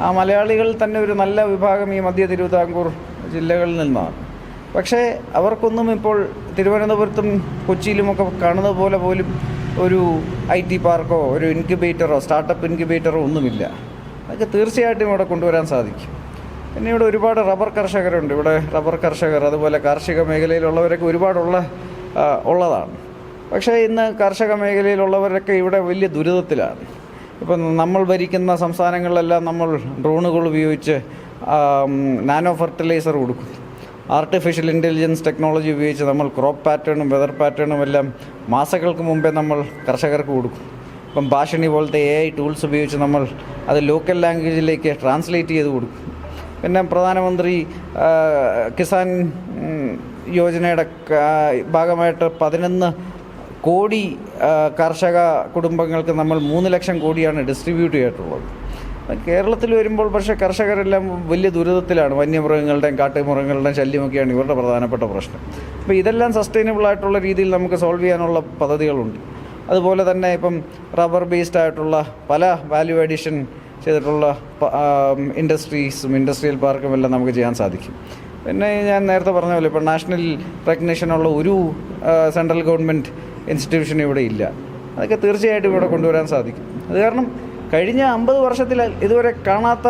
Speaker 1: ആ മലയാളികൾ തന്നെ ഒരു നല്ല വിഭാഗം ഈ മധ്യ തിരുവിതാംകൂർ ജില്ലകളിൽ നിന്നാണ്. പക്ഷേ അവർക്കൊന്നും ഇപ്പോൾ തിരുവനന്തപുരത്തും കൊച്ചിയിലുമൊക്കെ കാണുന്നത് പോലെ പോലും ഒരു ഐ ടി പാർക്കോ ഒരു ഇൻക്യുബേറ്ററോ സ്റ്റാർട്ടപ്പ് ഇൻക്യുബേറ്ററോ ഒന്നുമില്ല. അതൊക്കെ തീർച്ചയായിട്ടും ഇവിടെ കൊണ്ടുവരാൻ സാധിക്കും. പിന്നെ ഇവിടെ ഒരുപാട് റബ്ബർ കർഷകരുണ്ട്. ഇവിടെ റബ്ബർ കർഷകർ അതുപോലെ കാർഷിക മേഖലയിലുള്ളവരൊക്കെ ഒരുപാടുള്ള ഉള്ളതാണ്. പക്ഷേ ഇന്ന് കർഷക മേഖലയിലുള്ളവരൊക്കെ ഇവിടെ വലിയ ദുരിതത്തിലാണ്. ഇപ്പം നമ്മൾ ഭരിക്കുന്ന സംസ്ഥാനങ്ങളിലെല്ലാം നമ്മൾ ഡ്രോണുകൾ ഉപയോഗിച്ച് നാനോ ഫെർട്ടിലൈസർ കൊടുക്കും. ആർട്ടിഫിഷ്യൽ ഇന്റലിജൻസ് ടെക്നോളജി ഉപയോഗിച്ച് നമ്മൾ ക്രോപ്പ് പാറ്റേണും വെതർ പാറ്റേണും എല്ലാം മാസങ്ങൾക്ക് മുമ്പേ നമ്മൾ കർഷകർക്ക് കൊടുക്കും. ഇപ്പം ഭാഷണി പോലത്തെ എ ഐ ടൂൾസ് ഉപയോഗിച്ച് നമ്മൾ അത് ലോക്കൽ ലാംഗ്വേജിലേക്ക് ട്രാൻസ്ലേറ്റ് ചെയ്ത് കൊടുക്കും. പിന്നെ പ്രധാനമന്ത്രി കിസാൻ യോജനയുടെ ഭാഗമായിട്ട് പതിനൊന്ന് കോടി കർഷക കുടുംബങ്ങൾക്ക് നമ്മൾ മൂന്ന് ലക്ഷം കോടിയാണ് ഡിസ്ട്രിബ്യൂട്ട് ചെയ്തിട്ടുള്ളത്. കേരളത്തിൽ വരുമ്പോൾ പക്ഷേ കർഷകരെല്ലാം വലിയ ദുരിതത്തിലാണ്. വന്യമൃഗങ്ങളുടെയും കാട്ടുമൃഗങ്ങളുടെയും ശല്യമൊക്കെയാണ് ഇവരുടെ പ്രധാനപ്പെട്ട പ്രശ്നം. അപ്പോൾ ഇതെല്ലാം സസ്റ്റൈനബിൾ ആയിട്ടുള്ള രീതിയിൽ നമുക്ക് സോൾവ് ചെയ്യാനുള്ള പദ്ധതികളുണ്ട്. അതുപോലെ തന്നെ ഇപ്പം റബ്ബർ ബേസ്ഡ് ആയിട്ടുള്ള പല വാല്യൂ അഡീഷൻ ചെയ്തിട്ടുള്ള ഇൻഡസ്ട്രീസും ഇൻഡസ്ട്രിയൽ പാർക്കും എല്ലാം നമുക്ക് ചെയ്യാൻ സാധിക്കും. പിന്നെ ഞാൻ നേരത്തെ പറഞ്ഞ പോലെ ഇപ്പോൾ നാഷണൽ റെക്കഗ്നേഷനുള്ള ഒരു സെൻട്രൽ ഗവൺമെന്റ് ഇൻസ്റ്റിറ്റ്യൂഷൻ ഇവിടെ ഇല്ല. അതൊക്കെ തീർച്ചയായിട്ടും ഇവിടെ കൊണ്ടുവരാൻ സാധിക്കും. അത് കാരണം കഴിഞ്ഞ അമ്പത് വർഷത്തിൽ ഇതുവരെ കാണാത്ത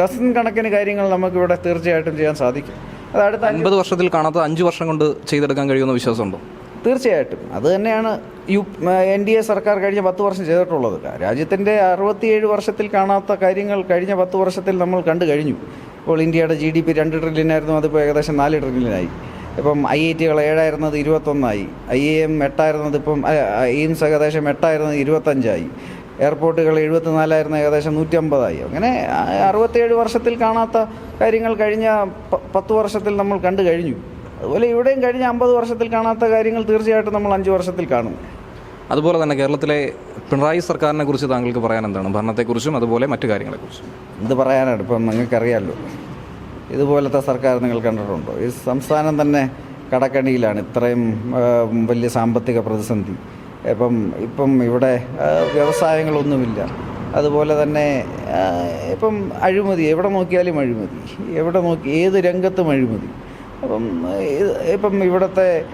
Speaker 1: ഡസൻ കണക്കിന് കാര്യങ്ങൾ നമുക്കിവിടെ തീർച്ചയായിട്ടും ചെയ്യാൻ സാധിക്കും. അത് അടുത്ത
Speaker 2: അൻപത് വർഷത്തിൽ കാണാത്ത അഞ്ച് വർഷം കൊണ്ട് ചെയ്തെടുക്കാൻ കഴിയുമെന്ന് വിശ്വാസമുണ്ടോ?
Speaker 1: തീർച്ചയായിട്ടും. അത് തന്നെയാണ് യു എൻ ഡി എ സർക്കാർ കഴിഞ്ഞ പത്ത് വർഷം ചെയ്തിട്ടുള്ളത്. രാജ്യത്തിന്റെ അറുപത്തിയേഴ് വർഷത്തിൽ കാണാത്ത കാര്യങ്ങൾ കഴിഞ്ഞ പത്ത് വർഷത്തിൽ നമ്മൾ കണ്ടു കഴിഞ്ഞു. ഇപ്പോൾ ഇന്ത്യയുടെ ജി ഡി പി രണ്ട് ട്രില്യനായിരുന്നു അതിപ്പോൾ ഏകദേശം നാല് ട്രില്യനായി ഇപ്പം ഐ ഐ ടികൾ ഏഴായിരുന്നത് ഇരുപത്തൊന്നായി. ഐ എ എം എട്ടായിരുന്നത് ഇപ്പം എയിംസ് ഏകദേശം എട്ടായിരുന്നത് ഇരുപത്തഞ്ചായി. എയർപോർട്ടുകൾ എഴുപത്തിനാലായിരുന്ന ഏകദേശം നൂറ്റമ്പതായി അങ്ങനെ അറുപത്തേഴ് വർഷത്തിൽ കാണാത്ത കാര്യങ്ങൾ കഴിഞ്ഞ പത്ത് വർഷത്തിൽ നമ്മൾ കണ്ടു കഴിഞ്ഞു. അതുപോലെ ഇവിടെയും കഴിഞ്ഞ അമ്പത് വർഷത്തിൽ കാണാത്ത കാര്യങ്ങൾ തീർച്ചയായിട്ടും നമ്മൾ അഞ്ച് വർഷത്തിൽ കാണും.
Speaker 2: അതുപോലെ തന്നെ കേരളത്തിലെ പിണറായി സർക്കാരിനെ കുറിച്ച് താങ്കൾക്ക് പറയാൻ എന്താണ്? ഭരണത്തെക്കുറിച്ചും അതുപോലെ മറ്റു കാര്യങ്ങളെക്കുറിച്ചും.
Speaker 1: എന്ത് പറയാനാണ്? ഇപ്പം നിങ്ങൾക്കറിയാമല്ലോ ഇതുപോലത്തെ സർക്കാർ നിങ്ങൾ കണ്ടിട്ടുണ്ടോ? ഈ സംസ്ഥാനം തന്നെ കടക്കണിയിലാണ് ഇത്രയും വലിയ സാമ്പത്തിക പ്രതിസന്ധി. ഇപ്പം ഇപ്പം ഇവിടെ വ്യവസായങ്ങളൊന്നുമില്ല. അതുപോലെ തന്നെ ഇപ്പം അഴിമതി എവിടെ നോക്കിയാലും അഴിമതി. എവിടെ നോക്കി ഏത് രംഗത്തും അഴിമതി. അപ്പം ഇപ്പം ഇവിടുത്തെ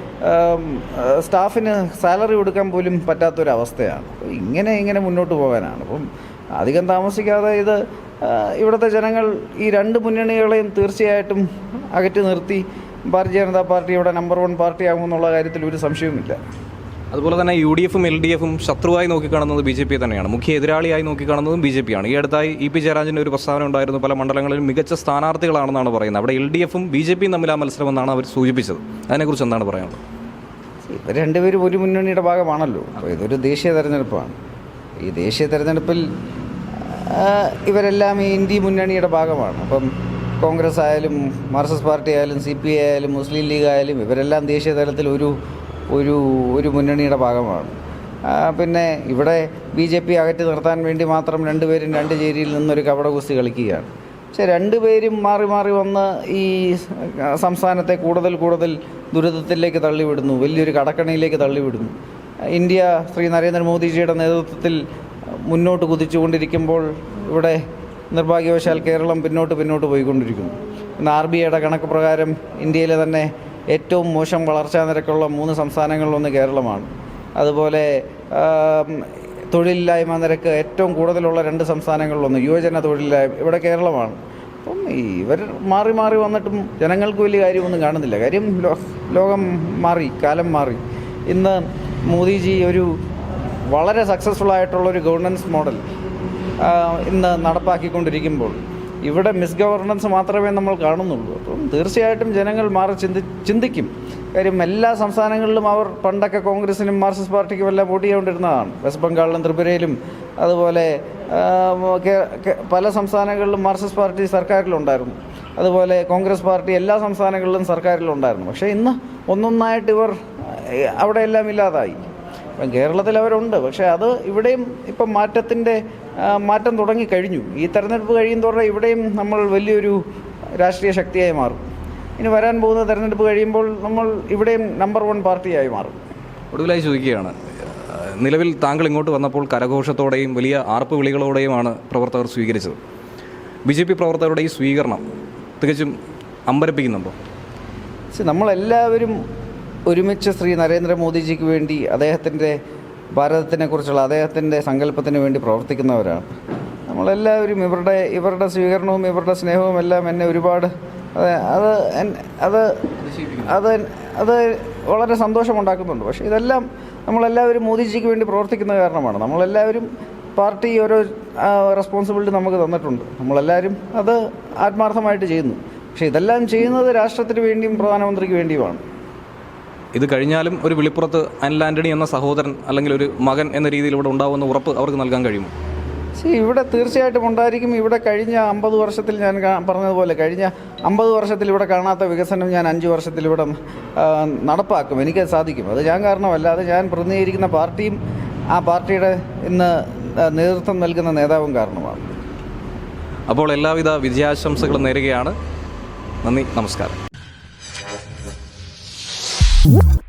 Speaker 1: സ്റ്റാഫിന് സാലറി കൊടുക്കാൻ പോലും പറ്റാത്തൊരവസ്ഥയാണ്. ഇങ്ങനെ ഇങ്ങനെ മുന്നോട്ട് പോകാനാണ്. അപ്പം അധികം താമസിക്കാതെ ഇത് ഇവിടുത്തെ ജനങ്ങൾ ഈ രണ്ട് മുന്നണികളെയും തീർച്ചയായിട്ടും അകറ്റി നിർത്തി ഭാരതീയ ജനതാ പാർട്ടി ഇവിടെ നമ്പർ വൺ പാർട്ടി ആകുമെന്നുള്ള കാര്യത്തിൽ ഒരു സംശയവുമില്ല.
Speaker 2: അതുപോലെ തന്നെ യു ഡി എഫും എൽ ഡി എഫും ശത്രുവായി നോക്കിക്കാണുന്നത് ബി ജെ പി തന്നെയാണ്. മുഖ്യ എതിരാളിയായി നോക്കിക്കാണുന്നതും ബി ജെ പി ആണ് ഈ അടുത്തായി ഇ പി ജയരാജന്റെ ഒരു പ്രസ്താവന ഉണ്ടായിരുന്നു. പല മണ്ഡലങ്ങളിലും മികച്ച സ്ഥാനാർത്ഥികളാണെന്നാണ് പറയുന്നത്. അവിടെ എൽ ഡി എഫും ബി ജെ പിയും തമ്മിൽ ആ മത്സരമെന്നാണ് അവർ സൂചിപ്പിച്ചത്. അതിനെക്കുറിച്ച് എന്താണ് പറയാനുള്ളത്?
Speaker 1: ഇവർ രണ്ടുപേരും ഒരു മുന്നണിയുടെ ഭാഗമാണല്ലോ. അപ്പോൾ ഇതൊരു ദേശീയ തെരഞ്ഞെടുപ്പാണ്. ഈ ദേശീയ തെരഞ്ഞെടുപ്പിൽ ഇവരെല്ലാം ഈ ഇന്ത്യ മുന്നണിയുടെ ഭാഗമാണ്. അപ്പം കോൺഗ്രസ് ആയാലും മാർക്സിസ്റ്റ് പാർട്ടി ആയാലും സി പി ഐ ആയാലും മുസ്ലിം ലീഗ് ആയാലും ഇവരെല്ലാം ദേശീയ തലത്തിൽ ഒരു ഒരു ഒരു മുന്നണിയുടെ ഭാഗമാണ്. പിന്നെ ഇവിടെ ബി ജെ പി അകറ്റി നിർത്താൻ വേണ്ടി മാത്രം രണ്ടുപേരും രണ്ട് ചേരിയിൽ നിന്നൊരു കപട കുസ്തി കളിക്കുകയാണ്. പക്ഷേ രണ്ടുപേരും മാറി മാറി വന്ന് ഈ സംസ്ഥാനത്തെ കൂടുതൽ കൂടുതൽ ദുരിതത്തിലേക്ക് തള്ളിവിടുന്നു വലിയൊരു കടക്കണിയിലേക്ക് തള്ളിവിടുന്നു. ഇന്ത്യ ശ്രീ നരേന്ദ്രമോദിജിയുടെ നേതൃത്വത്തിൽ മുന്നോട്ട് കുതിച്ചുകൊണ്ടിരിക്കുമ്പോൾ ഇവിടെ നിർഭാഗ്യവശാൽ കേരളം പിന്നോട്ട് പിന്നോട്ട് പോയിക്കൊണ്ടിരിക്കുന്നു. ഇന്ന് ആർ ബി ഐയുടെ കണക്ക് പ്രകാരം ഇന്ത്യയിലെ തന്നെ ഏറ്റവും മോശം വളർച്ചാ നിരക്കുള്ള മൂന്ന് സംസ്ഥാനങ്ങളിലൊന്ന് കേരളമാണ്. അതുപോലെ തൊഴിലില്ലായ്മ നിരക്ക് ഏറ്റവും കൂടുതലുള്ള രണ്ട് സംസ്ഥാനങ്ങളിലൊന്ന് യുവജന തൊഴിലില്ലായ്മ ഇവിടെ കേരളമാണ്. അപ്പം ഇവർ മാറി മാറി വന്നിട്ടും ജനങ്ങൾക്ക് വലിയ കാര്യമൊന്നും കാണുന്നില്ല. കാര്യം ലോകം മാറി കാലം മാറി. ഇന്ന് മോദിജി ഒരു വളരെ സക്സസ്ഫുൾ ആയിട്ടുള്ള ഒരു ഗവർണൻസ് മോഡൽ ഇന്ന് നടപ്പാക്കിക്കൊണ്ടിരിക്കുമ്പോൾ. ഇവിടെ മിസ് ഗവർണൻസ് മാത്രമേ നമ്മൾ കാണുന്നുള്ളൂ. അപ്പം തീർച്ചയായിട്ടും ജനങ്ങൾ മാറി ചിന്തി ചിന്തിക്കും. കാര്യം എല്ലാ സംസ്ഥാനങ്ങളിലും അവർ പണ്ടൊക്കെ കോൺഗ്രസിനും മാർക്സിസ്റ്റ് പാർട്ടിക്കും എല്ലാം വോട്ട് ചെയ്തുകൊണ്ടിരുന്നതാണ്. വെസ്റ്റ് ബംഗാളിലും ത്രിപുരയിലും അതുപോലെ പല സംസ്ഥാനങ്ങളിലും മാർക്സിസ്റ്റ് പാർട്ടി സർക്കാരിലുണ്ടായിരുന്നു. അതുപോലെ കോൺഗ്രസ് പാർട്ടി എല്ലാ സംസ്ഥാനങ്ങളിലും സർക്കാരിലുണ്ടായിരുന്നു. പക്ഷേ ഇന്ന് ഒന്നൊന്നായിട്ട് ഇവർ അവിടെ അവിടെയെല്ലാം ഇല്ലാതായി. കേരളത്തിൽ അവരുണ്ട് പക്ഷേ അത് ഇവിടെയും ഇപ്പം മാറ്റത്തിന്റെ മാറ്റം തുടങ്ങി കഴിഞ്ഞു. ഈ തെരഞ്ഞെടുപ്പ് കഴിയുന്നതോടെ ഇവിടെയും നമ്മൾ വലിയൊരു രാഷ്ട്രീയ ശക്തിയായി മാറും. ഇനി വരാൻ പോകുന്ന തെരഞ്ഞെടുപ്പ് കഴിയുമ്പോൾ നമ്മൾ ഇവിടെയും നമ്പർ വൺ പാർട്ടിയായി മാറും.
Speaker 2: ഒടുവിലായി ചോദിക്കുകയാണ് നിലവിൽ താങ്കൾ ഇങ്ങോട്ട് വന്നപ്പോൾ കരഘോഷത്തോടെയും വലിയ ആർപ്പ് വിളികളോടെയുമാണ് പ്രവർത്തകർ സ്വീകരിച്ചത്. ബി ജെ പി പ്രവർത്തകരുടെ ഈ സ്വീകരണം തികച്ചും അമ്പരപ്പിക്കുന്നുണ്ടോ?
Speaker 1: പക്ഷെ നമ്മളെല്ലാവരും ഒരുമിച്ച് ശ്രീ നരേന്ദ്രമോദിജിക്ക് വേണ്ടി അദ്ദേഹത്തിന്റെ ഭാരതത്തിനെ കുറിച്ചുള്ള അദ്ദേഹത്തിന്റെ സങ്കല്പത്തിന് വേണ്ടി പ്രവർത്തിക്കുന്നവരാണ്. നമ്മളെല്ലാവരും ഇവരുടെ ഇവരുടെ സ്വീകരണവും ഇവരുടെ സ്നേഹവും എല്ലാം എന്നെ ഒരുപാട് അത് അത് അത് അത് അത് വളരെ സന്തോഷമുണ്ടാക്കുന്നുണ്ട്. പക്ഷേ ഇതെല്ലാം നമ്മളെല്ലാവരും മോദിജിക്ക് വേണ്ടി പ്രവർത്തിക്കുന്ന കാരണമാണ്. നമ്മളെല്ലാവരും പാർട്ടി ഓരോ റെസ്പോൺസിബിലിറ്റി നമുക്ക് തന്നിട്ടുണ്ട്. നമ്മളെല്ലാവരും അത് ആത്മാർത്ഥമായിട്ട് ചെയ്യുന്നു. പക്ഷേ ഇതെല്ലാം ചെയ്യുന്നത് രാഷ്ട്രത്തിന് വേണ്ടിയും പ്രധാനമന്ത്രിക്ക് വേണ്ടിയുമാണ്.
Speaker 2: ഇത് കഴിഞ്ഞാലും ഒരു വിളിപ്പുറത്ത് അനിൽ ആന്റണി എന്ന സഹോദരൻ അല്ലെങ്കിൽ ഒരു മകൻ എന്ന രീതിയിൽ ഇവിടെ ഉണ്ടാവുമെന്ന ഉറപ്പ് അവർക്ക് നൽകാൻ കഴിയുമോ?
Speaker 1: ശരി ഇവിടെ തീർച്ചയായിട്ടും ഉണ്ടായിരിക്കും. ഇവിടെ കഴിഞ്ഞ അമ്പത് വർഷത്തിൽ ഞാൻ പറഞ്ഞതുപോലെ കഴിഞ്ഞ അമ്പത് വർഷത്തിൽ ഇവിടെ കാണാത്ത വികസനം ഞാൻ അഞ്ച് വർഷത്തിൽ ഇവിടെ നടപ്പാക്കും. എനിക്ക് സാധിക്കും. അത് ഞാൻ കാരണമല്ല. അത് ഞാൻ പ്രതിനിധീകരിക്കുന്ന പാർട്ടിയും ആ പാർട്ടിയുടെ ഇന്ന് നേതൃത്വം നൽകുന്ന നേതാവും കാരണമാണ്.
Speaker 2: അപ്പോൾ എല്ലാവിധ വിജയാശംസകളും നേരുകയാണ്. നന്ദി നമസ്കാരം. Woo!